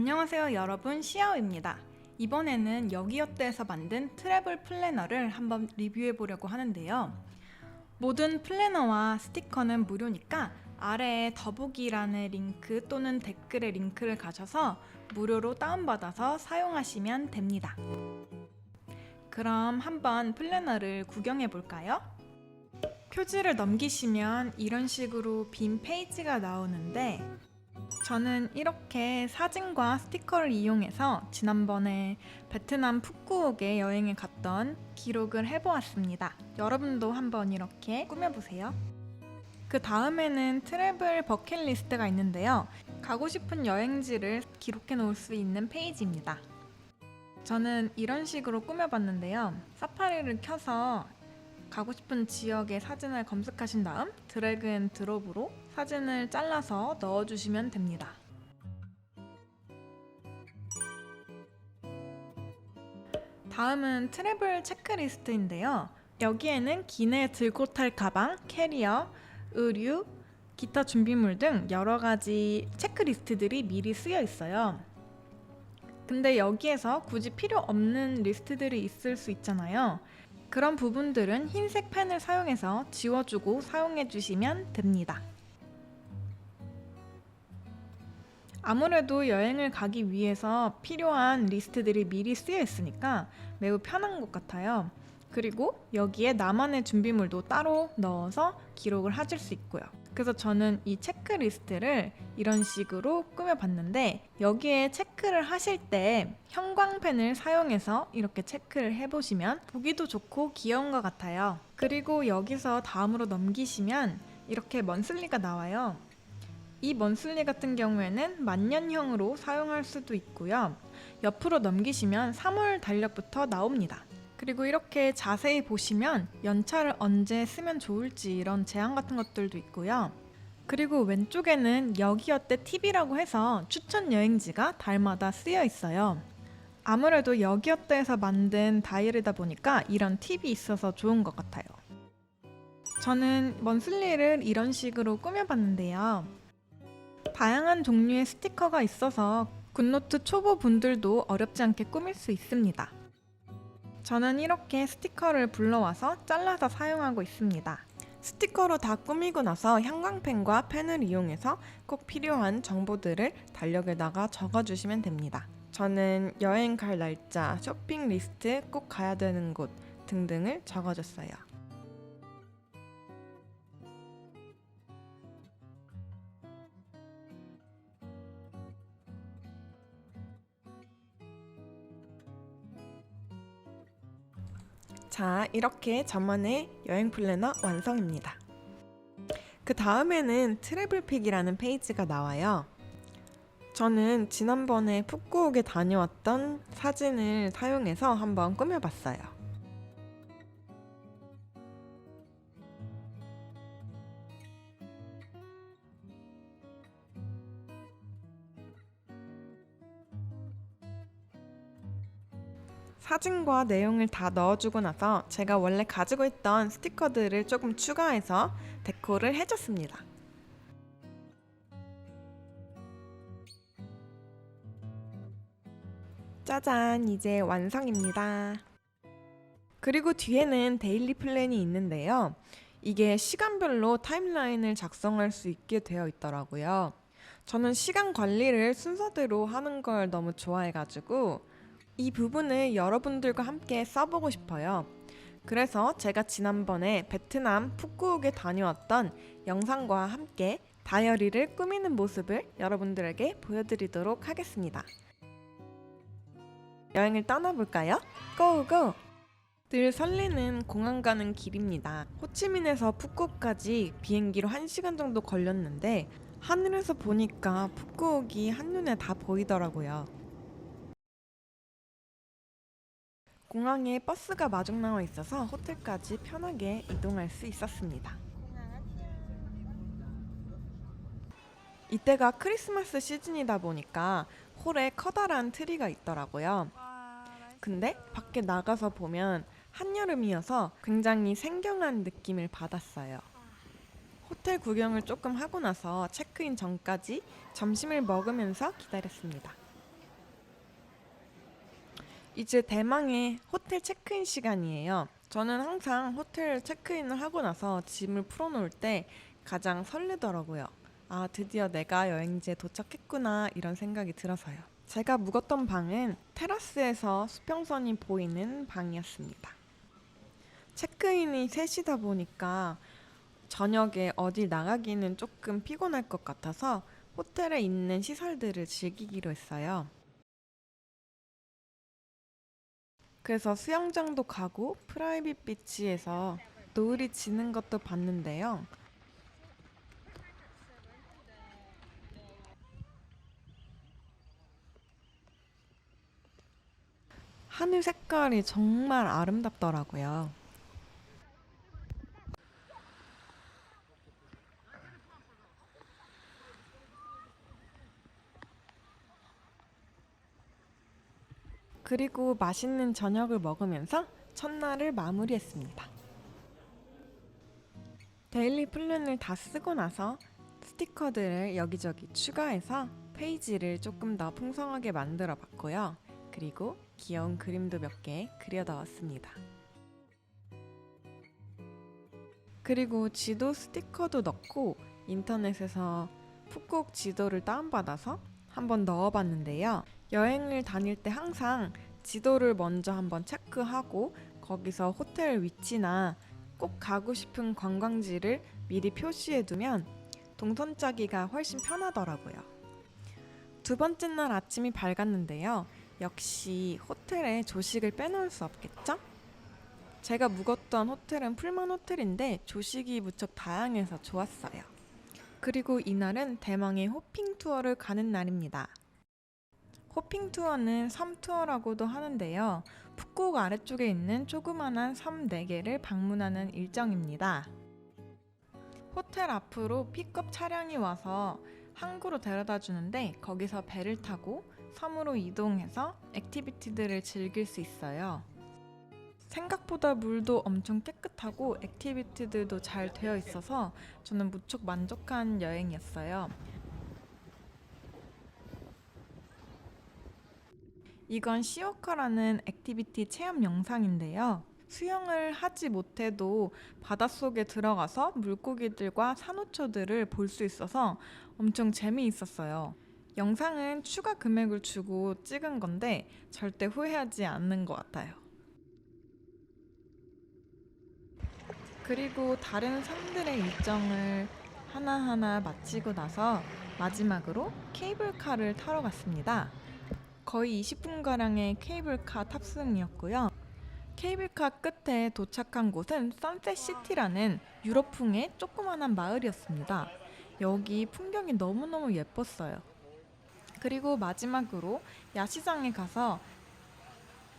안녕하세요 여러분 시아오입니다. 이번에는 여기어때에서 만든 트래블 플래너를 한번 리뷰해 보려고 하는데요. 모든 플래너와 스티커는 무료니까 아래에 더보기란의 링크 또는 댓글에 링크를 가셔서 무료로 다운받아서 사용하시면 됩니다. 그럼 한번 플래너를 구경해 볼까요? 표지를 넘기시면 이런 식으로 빈 페이지가 나오는데 저는 이렇게 사진과 스티커를 이용해서 지난번에 베트남 푸꾸옥에 여행을 갔던 기록을 해보았습니다. 여러분도 한번 이렇게 꾸며보세요. 그 다음에는 트래블 버킷리스트가 있는데요. 가고 싶은 여행지를 기록해 놓을 수 있는 페이지입니다. 저는 이런 식으로 꾸며봤는데요. 사파리를 켜서 가고 싶은 지역의 사진을 검색하신 다음 드래그 앤 드롭으로 사진을 잘라서 넣어주시면 됩니다. 다음은 트래블 체크리스트인데요. 여기에는 기내 들고 탈 가방, 캐리어, 의류, 기타 준비물 등 여러 가지 체크리스트들이 미리 쓰여 있어요. 근데 여기에서 굳이 필요 없는 리스트들이 있을 수 있잖아요. 그런 부분들은 흰색 펜을 사용해서 지워주고 사용해 주시면 됩니다. 아무래도 여행을 가기 위해서 필요한 리스트들이 미리 쓰여 있으니까 매우 편한 것 같아요. 그리고 여기에 나만의 준비물도 따로 넣어서 기록을 하실 수 있고요. 그래서 저는 이 체크리스트를 이런 식으로 꾸며봤는데 여기에 체크를 하실 때 형광펜을 사용해서 이렇게 체크를 해보시면 보기도 좋고 귀여운 것 같아요. 그리고 여기서 다음으로 넘기시면 이렇게 먼슬리가 나와요. 이 먼슬리 같은 경우에는 만년형으로 사용할 수도 있고요. 옆으로 넘기시면 3월 달력부터 나옵니다. 그리고 이렇게 자세히 보시면 연차를 언제 쓰면 좋을지 이런 제한 같은 것들도 있고요. 그리고 왼쪽에는 여기어때 팁이라고 해서 추천 여행지가 달마다 쓰여 있어요. 아무래도 여기어때에서 만든 다이어리다 보니까 이런 팁이 있어서 좋은 것 같아요. 저는 먼슬리를 이런 식으로 꾸며봤는데요. 다양한 종류의 스티커가 있어서 굿노트 초보 분들도 어렵지 않게 꾸밀 수 있습니다. 저는 이렇게 스티커를 불러와서 잘라서 사용하고 있습니다. 스티커로 다 꾸미고 나서 형광펜과 펜을 이용해서 꼭 필요한 정보들을 달력에다가 적어주시면 됩니다. 저는 여행 갈 날짜, 쇼핑 리스트, 꼭 가야 되는 곳 등등을 적어줬어요. 자, 이렇게 저만의 여행 플래너 완성입니다. 그 다음에는 트래블픽이라는 페이지가 나와요. 저는 지난번에 푸꾸옥에 다녀왔던 사진을 사용해서 한번 꾸며봤어요. 사진과 내용을 다 넣어주고 나서 제가 원래 가지고 있던 스티커들을 조금 추가해서 데코를 해줬습니다. 짜잔, 이제 완성입니다. 그리고 뒤에는 데일리 플랜이 있는데요. 이게 시간별로 타임라인을 작성할 수 있게 되어 있더라고요. 저는 시간 관리를 순서대로 하는 걸 너무 좋아해가지고 이 부분을 여러분들과 함께 써보고 싶어요. 그래서 제가 지난번에 베트남 푸꾸옥에 다녀왔던 영상과 함께 다이어리를 꾸미는 모습을 여러분들에게 보여드리도록 하겠습니다. 여행을 떠나볼까요? 고고! 늘 설레는 공항 가는 길입니다. 호치민에서 푸꾸옥까지 비행기로 1시간 정도 걸렸는데 하늘에서 보니까 푸꾸옥이 한눈에 다 보이더라고요. 공항에 버스가 마중 나와 있어서 호텔까지 편하게 이동할 수 있었습니다. 이때가 크리스마스 시즌이다 보니까 홀에 커다란 트리가 있더라고요. 근데 밖에 나가서 보면 한여름이어서 굉장히 생경한 느낌을 받았어요. 호텔 구경을 조금 하고 나서 체크인 전까지 점심을 먹으면서 기다렸습니다. 이제 대망의 호텔 체크인 시간이에요. 저는 항상 호텔 체크인을 하고 나서 짐을 풀어놓을 때 가장 설레더라고요. 아, 드디어 내가 여행지에 도착했구나 이런 생각이 들어서요. 제가 묵었던 방은 테라스에서 수평선이 보이는 방이었습니다. 체크인이 3시다 보니까 저녁에 어딜 나가기는 조금 피곤할 것 같아서 호텔에 있는 시설들을 즐기기로 했어요. 그래서 수영장도 가고 프라이빗 비치에서 노을이 지는 것도 봤는데요. 하늘 색깔이 정말 아름답더라고요. 그리고 맛있는 저녁을 먹으면서 첫날을 마무리했습니다. 데일리 플랜을 다 쓰고 나서 스티커들을 여기저기 추가해서 페이지를 조금 더 풍성하게 만들어 봤고요. 그리고 귀여운 그림도 몇 개 그려 넣었습니다. 그리고 지도 스티커도 넣고 인터넷에서 푹꼭 지도를 다운받아서 한번 넣어봤는데요. 여행을 다닐 때 항상 지도를 먼저 한번 체크하고 거기서 호텔 위치나 꼭 가고 싶은 관광지를 미리 표시해 두면 동선 짜기가 훨씬 편하더라고요. 두 번째 날 아침이 밝았는데요. 역시 호텔에 조식을 빼놓을 수 없겠죠? 제가 묵었던 호텔은 풀만 호텔인데 조식이 무척 다양해서 좋았어요. 그리고 이날은 대망의 호핑 투어를 가는 날입니다. 호핑 투어는 섬 투어라고도 하는데요. 푸꾸옥 아래쪽에 있는 조그만한 섬 4개를 방문하는 일정입니다. 호텔 앞으로 픽업 차량이 와서 항구로 데려다 주는데 거기서 배를 타고 섬으로 이동해서 액티비티들을 즐길 수 있어요. 생각보다 물도 엄청 깨끗하고 액티비티들도 잘 되어 있어서 저는 무척 만족한 여행이었어요. 이건 시워커라는 액티비티 체험 영상인데요. 수영을 하지 못해도 바닷속에 들어가서 물고기들과 산호초들을 볼 수 있어서 엄청 재미있었어요. 영상은 추가 금액을 주고 찍은 건데 절대 후회하지 않는 것 같아요. 그리고 다른 섬들의 일정을 하나하나 마치고 나서 마지막으로 케이블카를 타러 갔습니다. 거의 20분가량의 케이블카 탑승이었고요. 케이블카 끝에 도착한 곳은 선셋시티라는 유럽풍의 조그만한 마을이었습니다. 여기 풍경이 너무너무 예뻤어요. 그리고 마지막으로 야시장에 가서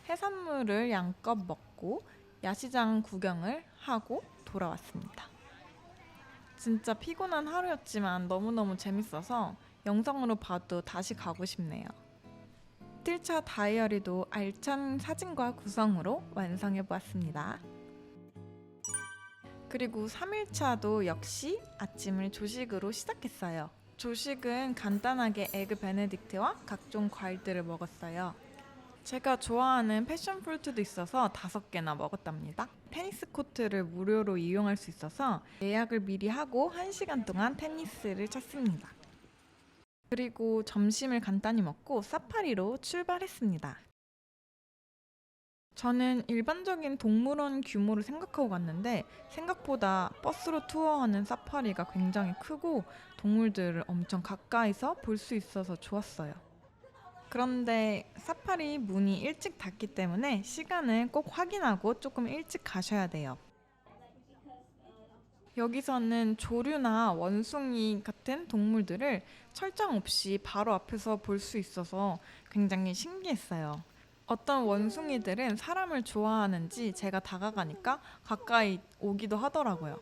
해산물을 양껏 먹고 야시장 구경을 하고 돌아왔습니다. 진짜 피곤한 하루였지만 너무너무 재밌어서 영상으로 봐도 다시 가고 싶네요. 1차 다이어리도 알찬 사진과 구성으로 완성해 보았습니다. 그리고 3일차도 역시 아침을 조식으로 시작했어요. 조식은 간단하게 에그 베네딕트와 각종 과일들을 먹었어요. 제가 좋아하는 패션 프루트도 있어서 다섯 개나 먹었답니다. 테니스 코트를 무료로 이용할 수 있어서 예약을 미리 하고 1시간 동안 테니스를 쳤습니다. 그리고 점심을 간단히 먹고 사파리로 출발했습니다. 저는 일반적인 동물원 규모를 생각하고 갔는데 생각보다 버스로 투어하는 사파리가 굉장히 크고 동물들을 엄청 가까이서 볼 수 있어서 좋았어요. 그런데 사파리 문이 일찍 닫기 때문에 시간을 꼭 확인하고 조금 일찍 가셔야 돼요. 여기서는 조류나 원숭이 같은 동물들을 철장 없이 바로 앞에서 볼 수 있어서 굉장히 신기했어요. 어떤 원숭이들은 사람을 좋아하는지 제가 다가가니까 가까이 오기도 하더라고요.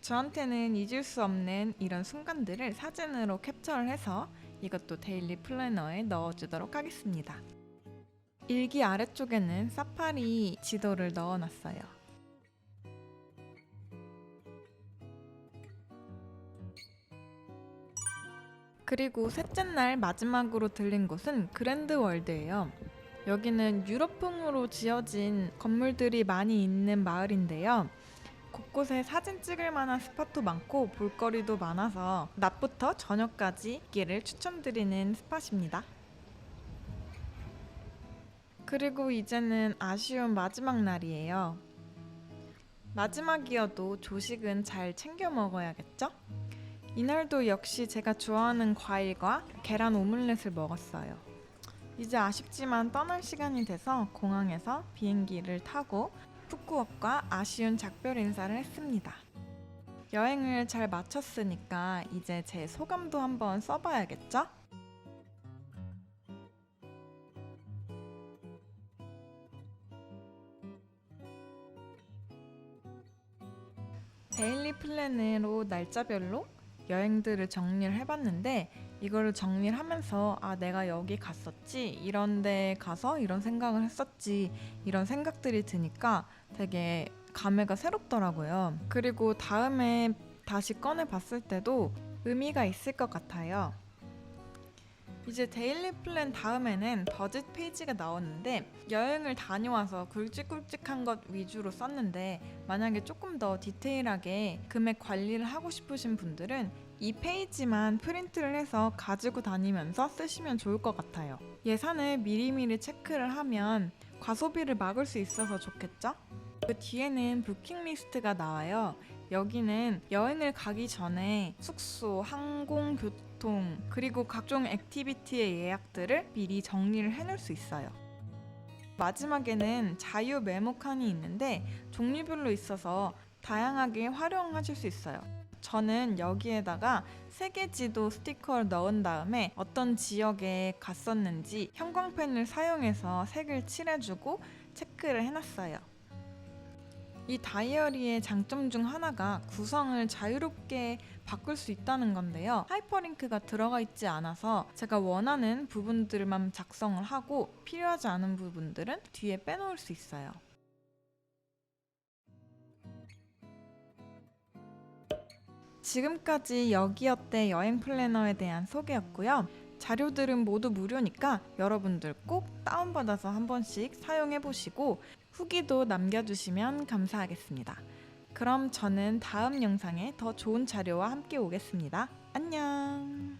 저한테는 잊을 수 없는 이런 순간들을 사진으로 캡처를 해서 이것도 데일리 플래너에 넣어주도록 하겠습니다. 일기 아래쪽에는 사파리 지도를 넣어놨어요. 그리고 셋째 날 마지막으로 들린 곳은 그랜드 월드예요. 여기는 유럽풍으로 지어진 건물들이 많이 있는 마을인데요. 곳곳에 사진 찍을 만한 스팟도 많고 볼거리도 많아서 낮부터 저녁까지 있기를 추천드리는 스팟입니다. 그리고 이제는 아쉬운 마지막 날이에요. 마지막이어도 조식은 잘 챙겨 먹어야겠죠? 이날도 역시 제가 좋아하는 과일과 계란 오믈렛을 먹었어요. 이제 아쉽지만 떠날 시간이 돼서 공항에서 비행기를 타고 푸꾸옥과 아쉬운 작별 인사를 했습니다. 여행을 잘 마쳤으니까 이제 제 소감도 한번 써봐야겠죠? 데일리 플랜으로 날짜별로 여행들을 정리를 해봤는데 이거를 정리를 하면서 아 내가 여기 갔었지 이런 데 가서 이런 생각을 했었지 이런 생각들이 드니까 되게 감회가 새롭더라고요. 그리고 다음에 다시 꺼내 봤을 때도 의미가 있을 것 같아요. 이제 데일리 플랜 다음에는 버짓 페이지가 나오는데 여행을 다녀와서 굵직굵직한 것 위주로 썼는데 만약에 조금 더 디테일하게 금액 관리를 하고 싶으신 분들은 이 페이지만 프린트를 해서 가지고 다니면서 쓰시면 좋을 것 같아요. 예산을 미리미리 체크를 하면 과소비를 막을 수 있어서 좋겠죠? 그 뒤에는 부킹 리스트가 나와요. 여기는 여행을 가기 전에 숙소, 항공, 교통, 그리고 각종 액티비티의 예약들을 미리 정리를 해놓을 수 있어요. 마지막에는 자유 메모 칸이 있는데 종류별로 있어서 다양하게 활용하실 수 있어요. 저는 여기에다가 세계 지도 스티커를 넣은 다음에 어떤 지역에 갔었는지 형광펜을 사용해서 색을 칠해주고 체크를 해놨어요. 이 다이어리의 장점 중 하나가 구성을 자유롭게 바꿀 수 있다는 건데요. 하이퍼링크가 들어가 있지 않아서 제가 원하는 부분들만 작성을 하고 필요하지 않은 부분들은 뒤에 빼놓을 수 있어요. 지금까지 여기어때 여행 플래너에 대한 소개였고요. 자료들은 모두 무료니까 여러분들 꼭 다운받아서 한 번씩 사용해 보시고 후기도 남겨주시면 감사하겠습니다. 그럼 저는 다음 영상에 더 좋은 자료와 함께 오겠습니다. 안녕!